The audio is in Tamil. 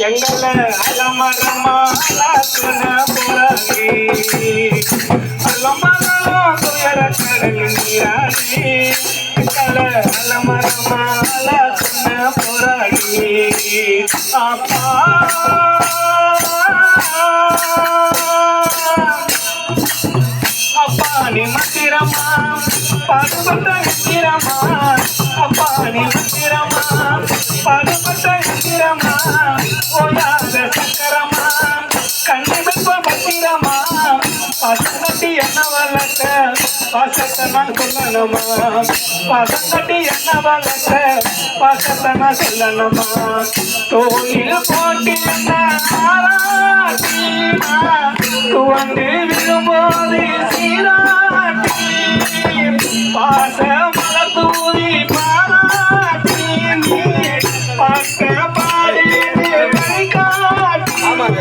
எங்களை அலமரமா அலாத்துன போராடி அல்லும் துயர கடலில் நீராடி எங்களை அலமரமா அலாத்துன போராடி அப்பா அப்பா மந்திரமா பாடுபட்ட எந்திரமா அப்பா மந்திரமா பாடுபட்ட எந்திரமா ஓயாத சக்கரமா கண்ணி வெப்ப பத்திரமா என்ன வளர்க்க பாசத்தை நான் சொல்லணுமா பாசம் என்ன வளர்க்க பாசத்தை நான் சொல்லணுமா போட்டி என்ன துவண்டு விழும்போது சீரா ஆமாங்க.